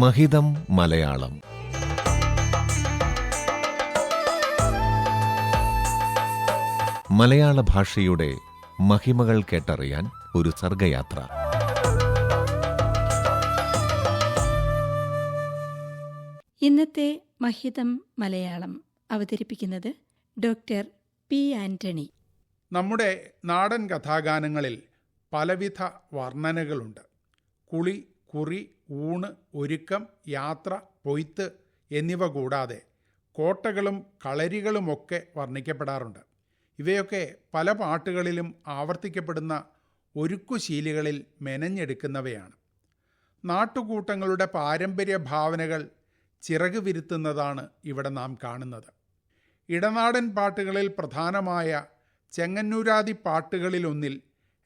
മഹിതം മലയാളം. മലയാള ഭാഷയുടെ മഹിമകൾ കേട്ടറിയാൻ ഒരു സർഗയാത്ര. ഇന്നത്തെ മഹിതം മലയാളം അവതരിപ്പിക്കുന്നത് ഡോക്ടർ പി ആന്റണി. നമ്മുടെ നാടൻ കഥാഗാനങ്ങളിൽ പലവിധ വർണനകളുണ്ട്. കുളി കുറി ഊണ് ഒരുക്കം യാത്ര പൊയ്ത്ത് എന്നിവ കൂടാതെ കോട്ടകളും കളരികളുമൊക്കെ വർണിക്കപ്പെടാറുണ്ട്. ഇവയൊക്കെ പല പാട്ടുകളിലും ആവർത്തിക്കപ്പെടുന്ന ഒരുക്കുശീലികളിൽ മെനഞ്ഞെടുക്കുന്നവയാണ്. നാട്ടുകൂട്ടങ്ങളുടെ പാരമ്പര്യ ഭാവനകൾ ചിറക് വിരുത്തുന്നതാണ് ഇവിടെ നാം കാണുന്നത്. ഇടനാടൻ പാട്ടുകളിൽ പ്രധാനമായ ചെങ്ങന്നൂരാതി പാട്ടുകളിലൊന്നിൽ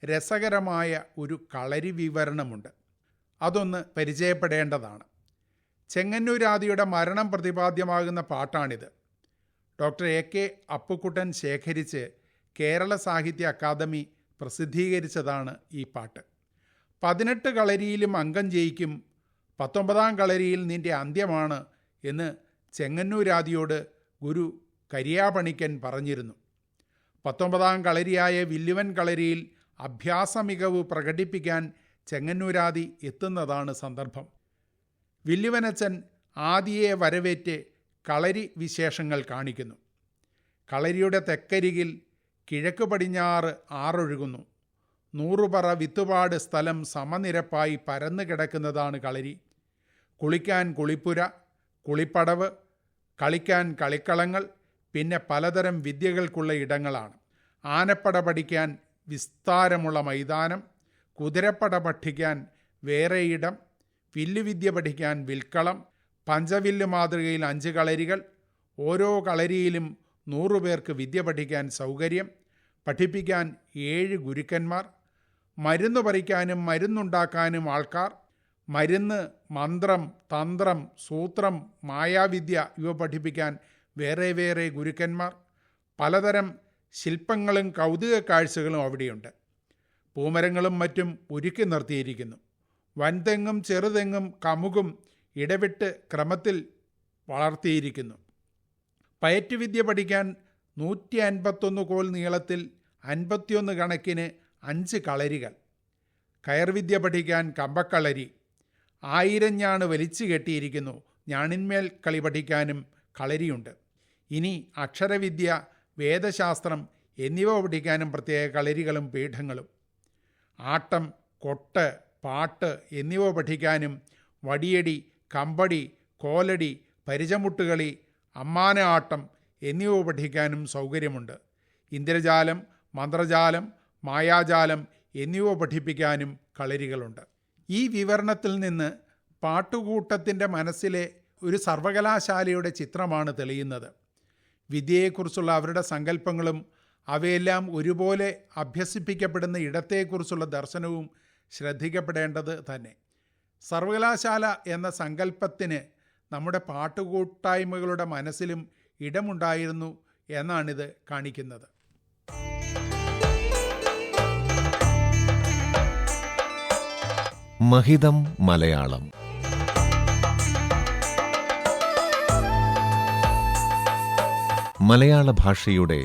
രസകരമായ ഒരു കളരി വിവരണമുണ്ട്. അതൊന്ന് പരിചയപ്പെടേണ്ടതാണ്. ചെങ്ങന്നൂരാദിയുടെ മരണം പ്രതിപാദ്യമാകുന്ന പാട്ടാണിത്. ഡോക്ടർ എ കെ അപ്പുക്കുട്ടൻ ശേഖരിച്ച് കേരള സാഹിത്യ അക്കാദമി പ്രസിദ്ധീകരിച്ചതാണ് ഈ പാട്ട്. പതിനെട്ട് കളരിയിലും അംഗം ജയിക്കും പത്തൊമ്പതാം കളരിയിൽ നിന്റെ അന്ത്യമാണ് എന്ന് ചെങ്ങന്നൂരാദിയോട് ഗുരു കരിയാപണിക്കൻ പറഞ്ഞിരുന്നു. പത്തൊമ്പതാം കളരിയായ വില്ലുവൻ കളരിയിൽ അഭ്യാസ മികവ് പ്രകടിപ്പിക്കാൻ ചെങ്ങന്നൂരാദി എത്തുന്നതാണ് സന്ദർഭം. വില്ലുവനച്ചൻ ആദിയെ വരവേറ്റ് കളരി വിശേഷങ്ങൾ കാണിക്കുന്നു. കളരിയുടെ തെക്കരികിൽ കിഴക്ക് പടിഞ്ഞാറ് ആറൊഴുകുന്നു. നൂറുപറ വിത്തുപാട് സ്ഥലം സമനിരപ്പായി പരന്നു കിടക്കുന്നതാണ് കളരി. കുളിക്കാൻ കുളിപ്പുര കുളിപ്പടവ് കളിക്കാൻ കളിക്കളങ്ങൾ പിന്നെ പലതരം വിദ്യകൾക്കുള്ള ഇടങ്ങളാണ്. ആനപ്പട പഠിക്കാൻ വിസ്താരമുള്ള മൈതാനം കുതിരപ്പട പഠിക്കാൻ വേറെ ഇടം വില്ലുവിദ്യ പഠിക്കാൻ വിൽക്കളം പഞ്ചവില്ല് മാതൃകയിൽ അഞ്ച് കളരികൾ ഓരോ കളരിയിലും നൂറുപേർക്ക് വിദ്യ പഠിക്കാൻ സൗകര്യം പഠിപ്പിക്കാൻ ഏഴ് ഗുരുക്കന്മാർ മരുന്ന് പറിക്കാനും മരുന്നുണ്ടാക്കാനും ആൾക്കാർ മരുന്ന് മന്ത്രം തന്ത്രം സൂത്രം മായാവിദ്യ ഇവ പഠിപ്പിക്കാൻ വേറെ വേറെ ഗുരുക്കന്മാർ പലതരം ശില്പങ്ങളും കൗതുക കാഴ്ചകളും അവിടെയുണ്ട്. പൂമരങ്ങളും മറ്റും ഒരുക്കി നിർത്തിയിരിക്കുന്നു. വൻതെങ്ങും ചെറുതെങ്ങും കമുകും ഇടവിട്ട് ക്രമത്തിൽ വളർത്തിയിരിക്കുന്നു. പയറ്റുവിദ്യ പഠിക്കാൻ നൂറ്റി അൻപത്തൊന്ന് കോൽ നീളത്തിൽ അൻപത്തിയൊന്ന് കണക്കിന് അഞ്ച് കളരികൾ. കയർവിദ്യ പഠിക്കാൻ കമ്പക്കളരി. ആയിരം ഞാണ് വലിച്ചു കെട്ടിയിരിക്കുന്നു. ഞാണിന്മേൽ കളി പഠിക്കാനും കളരിയുണ്ട്. ഇനി അക്ഷരവിദ്യ വേദശാസ്ത്രം എന്നിവ പഠിക്കാനും പ്രത്യേക കളരികളും പീഠങ്ങളും. ആട്ടം കൊട്ട് പാട്ട് എന്നിവ പഠിക്കാനും വടിയടി കമ്പടി കോലടി പരിചമുട്ടുകളി അമ്മാന ആട്ടം എന്നിവ പഠിക്കാനും സൗകര്യമുണ്ട്. ഇന്ദ്രജാലം മന്ത്രജാലം മായാജാലം എന്നിവ പഠിപ്പിക്കാനും കളരികളുണ്ട്. ഈ വിവരണത്തിൽ നിന്ന് പാട്ടുകൂട്ടത്തിന്റെ മനസ്സിലെ ഒരു സർവകലാശാലയുടെ ചിത്രമാണ് തെളിയുന്നത്. വിദ്യയെക്കുറിച്ചുള്ള അവരുടെ സങ്കല്പങ്ങളും അവയെല്ലാം ഒരുപോലെ അഭ്യസിപ്പിക്കപ്പെടുന്ന ഇടത്തെക്കുറിച്ചുള്ള ദർശനവും ശ്രദ്ധിക്കപ്പെടേണ്ടത് തന്നെ. സർവകലാശാല എന്ന സങ്കല്പത്തിന് നമ്മുടെ പാട്ടുകൂട്ടായ്മകളുടെ മനസ്സിലും ഇടമുണ്ടായിരുന്നു എന്നാണിത് കാണിക്കുന്നത്. മഹിതം മലയാളം. മലയാള ഭാഷയുടെ